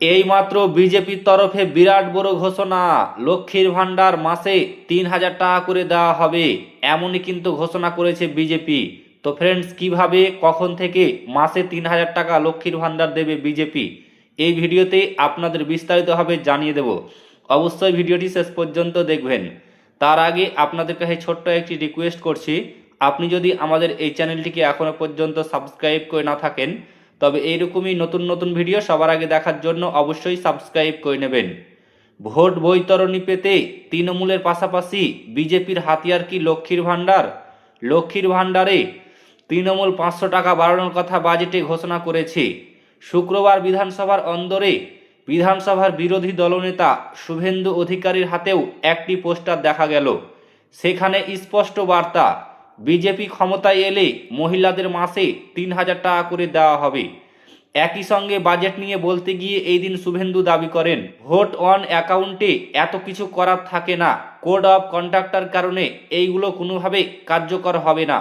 এইমাত্র বিজেপির তরফে বিরাট বড় ঘোষণা। লক্ষ্মীর ভাণ্ডার মাসে তিন হাজার টাকা করে দেওয়া হবে। এমনই কিন্তু ঘোষণা করেছে বিজেপি। তো ফ্রেন্ডস কীভাবে, কখন থেকে মাসে তিন হাজার টাকা লক্ষ্মীর ভাণ্ডার দেবে বিজেপি? এই ভিডিওতে আপনাদের বিস্তারিতভাবে জানিয়ে দেব। অবশ্যই ভিডিওটি শেষ পর্যন্ত দেখবেন। তার আগে আপনাদের কাছে ছোট্ট একটি রিকোয়েস্ট করছি। আপনি যদি আমাদের এই চ্যানেলটিকে এখনও পর্যন্ত সাবস্ক্রাইব করে না থাকেন তবে এইরকমই নতুন নতুন ভিডিও সবার আগে দেখার জন্য অবশ্যই সাবস্ক্রাইব করে নেবেন। ভোট বৈতরণী পেতে তৃণমূলের পাশাপাশি বিজেপির হাতিয়ার কি লক্ষ্মীর ভাণ্ডার? লক্ষ্মীর ভাণ্ডারে তৃণমূল পাঁচশো টাকা বাড়ানোর কথা বাজেটে ঘোষণা করেছে। শুক্রবার বিধানসভার অন্দরে বিধানসভার বিরোধী দলনেতা শুভেন্দু অধিকারীর হাতেও একটি পোস্টার দেখা গেল। সেখানে স্পষ্ট বার্তা বিজেপি ক্ষমতায় এলে মহিলাদের মাসে তিন হাজার টাকা করে দেওয়া হবে। একই সঙ্গে বাজেট নিয়ে বলতে গিয়ে এই দিন শুভেন্দু দাবি করেন, ভোট অন অ্যাকাউন্টে এত কিছু করার থাকে না। কোড অফ কন্ডাক্টার কারণে এইগুলো কোনোভাবে কার্যকর হবে না।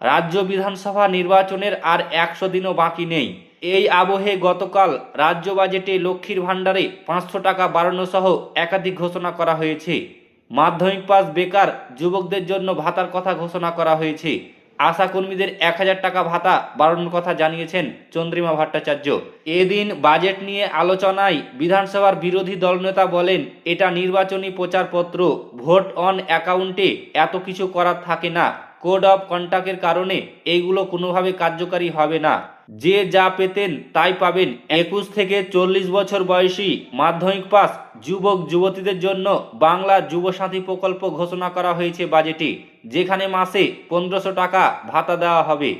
রাজ্য বিধানসভা নির্বাচনের আর একশো দিনও বাকি নেই। এই আবহে গতকাল রাজ্য বাজেটে লক্ষ্মীর ভাণ্ডারে পাঁচশো টাকা বাড়ানো সহ একাধিক ঘোষণা করা হয়েছে। মাধ্যমিক পাস বেকার যুবকদের জন্য ভাতার কথা ঘোষণা করা হয়েছে। আশা কর্মীদের এক হাজার টাকা ভাতা বাড়ানোর কথা জানিয়েছেন চন্দ্রিমা ভট্টাচার্য। এদিন বাজেট নিয়ে আলোচনায় বিধানসভার বিরোধী দলনেতা বলেন, এটা নির্বাচনী প্রচারপত্র, ভোট অন অ্যাকাউন্টে এত কিছু করার থাকে না। কোড অফ কন্টাক্টের কারণে এইগুলো কোনোভাবে কার্যকারী হবে না। যে যা পেতেন তাই পাবেন। একুশ থেকে চল্লিশ বছর বয়সী মাধ্যমিক পাস যুবক যুবতীদের জন্য বাংলা যুবসাথী প্রকল্প ঘোষণা করা হয়েছে বাজেটে, যেখানে মাসে পনেরোশো টাকা ভাতা দেওয়া হবে।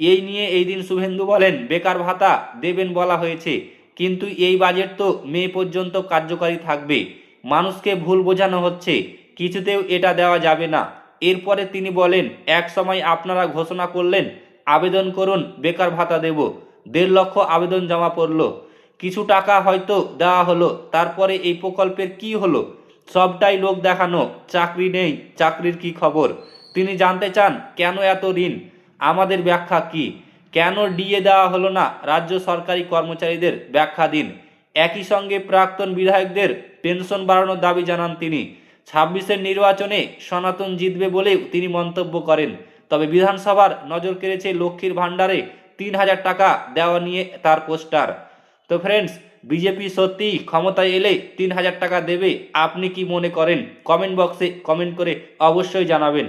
এই নিয়ে এই দিন শুভেন্দু বলেন, বেকার ভাতা দেবেন বলা হয়েছে, কিন্তু এই বাজেট তো মে পর্যন্ত কার্যকারী থাকবে। মানুষকে ভুল বোঝানো হচ্ছে, কিছুতেও এটা দেওয়া যাবে না। এরপরে তিনি বলেন, এক সময় আপনারা ঘোষণা করলেন, আবেদন করুন, বেকার ভাতা দেব। দেড় লক্ষ আবেদন জমা পড়ল। কিছু টাকা হয়তো দেওয়া হলো। তারপরে এই প্রকল্পের কি হলো? সবটাই লোক দেখানো। চাকরি নেই, চাকরির কি খবর? তিনি জানতে চান, কেন এত ঋণ? আমাদের ব্যাখ্যা কি? কেন ডিএ দেওয়া হলো না? রাজ্য সরকারি কর্মচারীদের ব্যাখ্যা দিন। একই সঙ্গে প্রাক্তন বিধায়কদের পেনশন বাড়ানোর দাবি জানান তিনি। ছাব্বিশের নির্বাচনে সনাতন জিতবে বলেও তিনি মন্তব্য করেন। তবে বিধানসভার নজর কেড়েছে লক্ষ্মীর ভাণ্ডারে তিন হাজার টাকা দেওয়া নিয়ে তার পোস্টার। তো ফ্রেন্ডস বিজেপি সত্যি ক্ষমতায় এলে তিন হাজার টাকা দেবে, আপনি কি মনে করেন? কমেন্ট বক্সে কমেন্ট করে অবশ্যই জানাবেন।